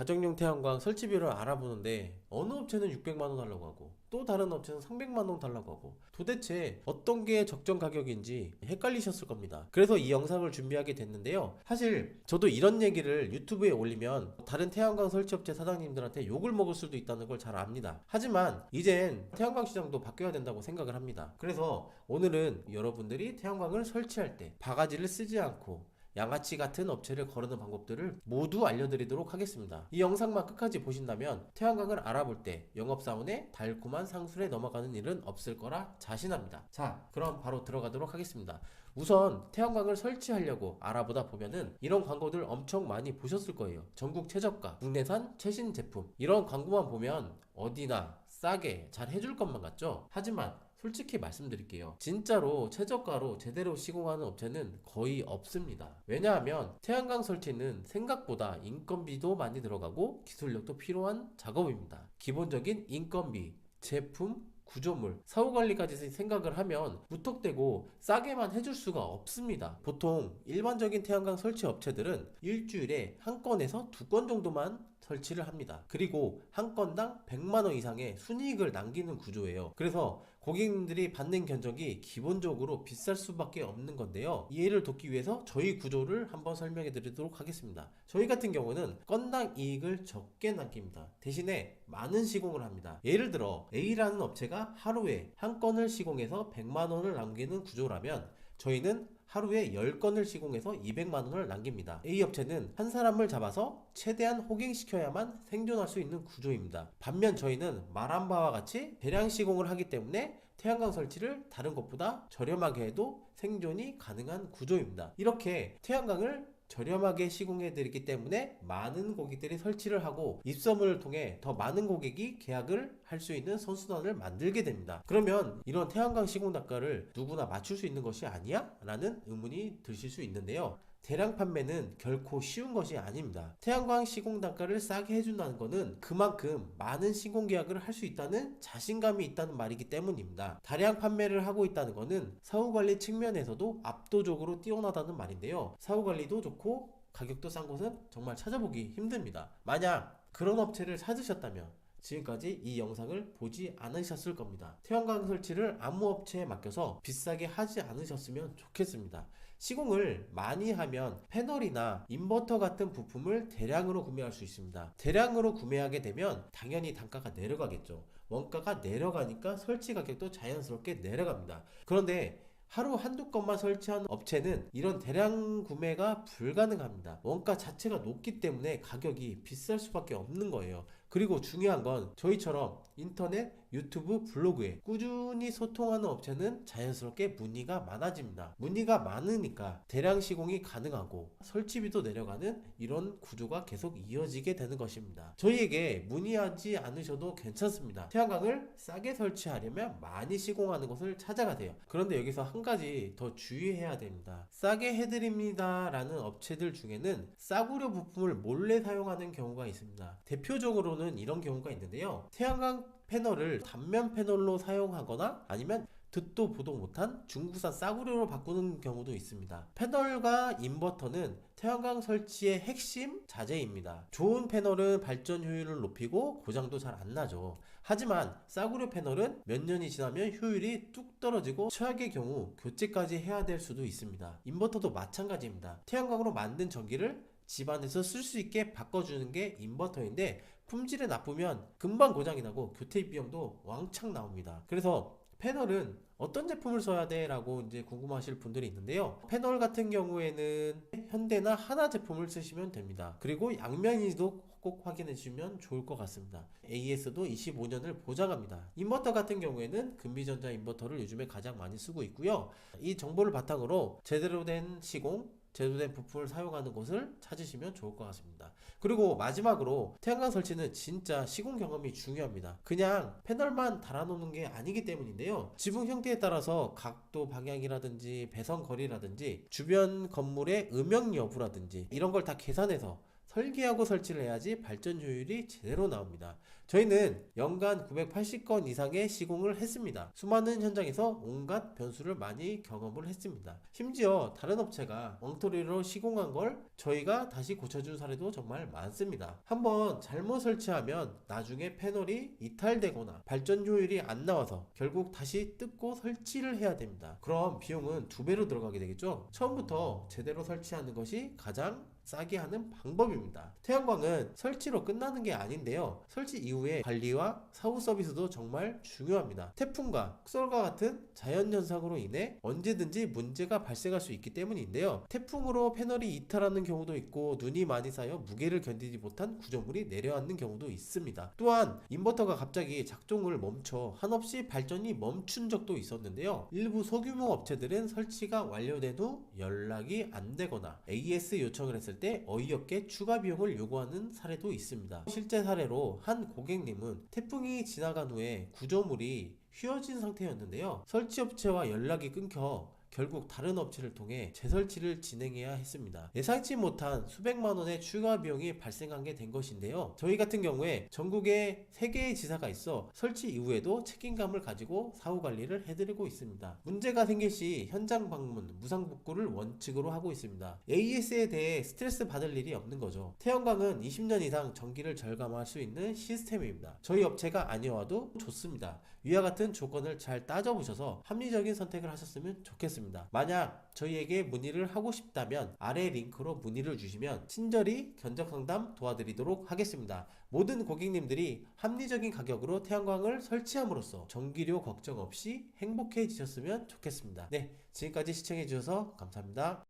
가정용 태양광 설치비를 알아보는데 어느 업체는 600만 원 달라고 하고 또 다른 업체는 300만 원 달라고 하고 도대체 어떤 게 적정 가격인지 헷갈리셨을 겁니다. 그래서 이 영상을 준비하게 됐는데요. 사실 저도 이런 얘기를 유튜브에 올리면 다른 태양광 설치업체 사장님들한테 욕을 먹을 수도 있다는 걸 잘 압니다. 하지만 이젠 태양광 시장도 바뀌어야 된다고 생각을 합니다. 그래서 오늘은 여러분들이 태양광을 설치할 때 바가지를 쓰지 않고 양아치 같은 업체를 거르는 방법들을 모두 알려드리도록 하겠습니다. 이 영상만 끝까지 보신다면 태양광을 알아볼 때 영업사원의 달콤한 상술에 넘어가는 일은 없을 거라 자신합니다. 자, 그럼 바로 들어가도록 하겠습니다. 우선 태양광을 설치하려고 알아보다 보면은 이런 광고들 엄청 많이 보셨을 거예요. 전국 최저가, 국내산 최신 제품. 이런 광고만 보면 어디나 싸게 잘 해줄 것만 같죠? 하지만 솔직히 말씀드릴게요. 진짜로 최저가로 제대로 시공하는 업체는 거의 없습니다. 왜냐하면 태양광 설치는 생각보다 인건비도 많이 들어가고 기술력도 필요한 작업입니다. 기본적인 인건비, 제품, 구조물, 사후 관리까지 생각을 하면 무턱대고 싸게만 해줄 수가 없습니다. 보통 일반적인 태양광 설치 업체들은 일주일에 한 건에서 두 건 정도만 설치를 합니다. 그리고 한 건당 100만 원 이상의 순이익을 남기는 구조예요. 그래서 고객님들이 받는 견적이 기본적으로 비쌀 수밖에 없는 건데요. 이해를 돕기 위해서 저희 구조를 한번 설명해 드리도록 하겠습니다. 저희 같은 경우는 건당 이익을 적게 남깁니다. 대신에 많은 시공을 합니다. 예를 들어 A라는 업체가 하루에 한 건을 시공해서 100만 원을 남기는 구조라면 저희는 하루에 10건을 시공해서 200만 원을 남깁니다. A 업체는 한 사람을 잡아서 최대한 호갱시켜야만 생존할 수 있는 구조입니다. 반면 저희는 말한 바와 같이 대량 시공을 하기 때문에 태양광 설치를 다른 것보다 저렴하게 해도 생존이 가능한 구조입니다. 이렇게 태양광을 저렴하게 시공해 드리기 때문에 많은 고객들이 설치를 하고 입소문을 통해 더 많은 고객이 계약을 할 수 있는 선순환을 만들게 됩니다. 그러면 이런 태양광 시공 단가를 누구나 맞출 수 있는 것이 아니야? 라는 의문이 드실 수 있는데요. 대량 판매는 결코 쉬운 것이 아닙니다. 태양광 시공 단가를 싸게 해준다는 것은 그만큼 많은 시공 계약을 할 수 있다는 자신감이 있다는 말이기 때문입니다. 다량 판매를 하고 있다는 것은 사후 관리 측면에서도 압도적으로 뛰어나다는 말인데요. 사후 관리도 좋고 가격도 싼 곳은 정말 찾아보기 힘듭니다. 만약 그런 업체를 찾으셨다면 지금까지 이 영상을 보지 않으셨을 겁니다. 태양광 설치를 아무 업체에 맡겨서 비싸게 하지 않으셨으면 좋겠습니다. 시공을 많이 하면 패널이나 인버터 같은 부품을 대량으로 구매할 수 있습니다. 대량으로 구매하게 되면 당연히 단가가 내려가겠죠. 원가가 내려가니까 설치 가격도 자연스럽게 내려갑니다. 그런데 하루 한두 건만 설치한 업체는 이런 대량 구매가 불가능합니다. 원가 자체가 높기 때문에 가격이 비쌀 수밖에 없는 거예요. 그리고 중요한 건 저희처럼 인터넷, 유튜브, 블로그에 꾸준히 소통하는 업체는 자연스럽게 문의가 많아집니다. 문의가 많으니까 대량 시공이 가능하고 설치비도 내려가는 이런 구조가 계속 이어지게 되는 것입니다. 저희에게 문의하지 않으셔도 괜찮습니다. 태양광을 싸게 설치하려면 많이 시공하는 곳을 찾아가세요. 그런데 여기서 한 가지 더 주의해야 됩니다. 싸게 해드립니다 라는 업체들 중에는 싸구려 부품을 몰래 사용하는 경우가 있습니다. 대표적으로는 이런 경우가 있는데요. 태양광 패널을 단면 패널로 사용하거나 아니면 듣도 보도 못한 중국산 싸구려로 바꾸는 경우도 있습니다. 패널과 인버터는 태양광 설치의 핵심 자재입니다. 좋은 패널은 발전 효율을 높이고 고장도 잘 안 나죠. 하지만 싸구려 패널은 몇 년이 지나면 효율이 뚝 떨어지고 최악의 경우 교체까지 해야 될 수도 있습니다. 인버터도 마찬가지입니다. 태양광으로 만든 전기를 집안에서 쓸 수 있게 바꿔주는 게 인버터인데 품질이 나쁘면 금방 고장이 나고 교체 비용도 왕창 나옵니다. 그래서 패널은 어떤 제품을 써야 돼? 라고 이제 궁금하실 분들이 있는데요. 패널 같은 경우에는 현대나 하나 제품을 쓰시면 됩니다. 그리고 양면이도 꼭 확인해 주시면 좋을 것 같습니다. AS도 25년을 보장합니다. 인버터 같은 경우에는 금비전자 인버터를 요즘에 가장 많이 쓰고 있고요. 이 정보를 바탕으로 제대로 된 시공, 제조된 부품을 사용하는 곳을 찾으시면 좋을 것 같습니다. 그리고 마지막으로 태양광 설치는 진짜 시공 경험이 중요합니다. 그냥 패널만 달아놓는 게 아니기 때문인데요. 지붕 형태에 따라서 각도 방향이라든지 배선 거리라든지 주변 건물의 음영 여부라든지 이런 걸 다 계산해서 설계하고 설치를 해야지 발전 효율이 제대로 나옵니다. 저희는 연간 980건 이상의 시공을 했습니다. 수많은 현장에서 온갖 변수를 많이 경험을 했습니다. 심지어 다른 업체가 엉터리로 시공한 걸 저희가 다시 고쳐준 사례도 정말 많습니다. 한번 잘못 설치하면 나중에 패널이 이탈되거나 발전 효율이 안 나와서 결국 다시 뜯고 설치를 해야 됩니다. 그럼 비용은 두 배로 들어가게 되겠죠? 처음부터 제대로 설치하는 것이 가장 싸게 하는 방법입니다. 태양광은 설치로 끝나는 게 아닌데요. 설치 이후에 관리와 사후 서비스도 정말 중요합니다. 태풍과 흑설과 같은 자연현상으로 인해 언제든지 문제가 발생할 수 있기 때문인데요. 태풍으로 패널이 이탈하는 경우도 있고 눈이 많이 쌓여 무게를 견디지 못한 구조물이 내려앉는 경우도 있습니다. 또한 인버터가 갑자기 작동을 멈춰 한없이 발전이 멈춘 적도 있었는데요. 일부 소규모 업체들은 설치가 완료된 후 연락이 안 되거나 AS 요청을 했을 때 어이없게 추가 비용을 요구하는 사례도 있습니다. 실제 사례로 한 고객님은 태풍이 지나간 후에 구조물이 휘어진 상태였는데요. 설치 업체와 연락이 끊겨 결국 다른 업체를 통해 재설치를 진행해야 했습니다. 예상치 못한 수백만 원의 추가 비용이 발생한 게된 것인데요. 저희 같은 경우에 전국에 3개의 지사가 있어 설치 이후에도 책임감을 가지고 사후 관리를 해드리고 있습니다. 문제가 생길 시 현장 방문, 무상 복구를 원칙으로 하고 있습니다. AS에 대해 스트레스 받을 일이 없는 거죠. 태양광은 20년 이상 전기를 절감할 수 있는 시스템입니다. 저희 업체가 아니어도 좋습니다. 위와 같은 조건을 잘 따져보셔서 합리적인 선택을 하셨으면 좋겠 습니다. 만약 저희에게 문의를 하고 싶다면 아래 링크로 문의를 주시면 친절히 견적 상담 도와드리도록 하겠습니다. 모든 고객님들이 합리적인 가격으로 태양광을 설치함으로써 전기료 걱정 없이 행복해지셨으면 좋겠습니다. 네, 지금까지 시청해주셔서 감사합니다.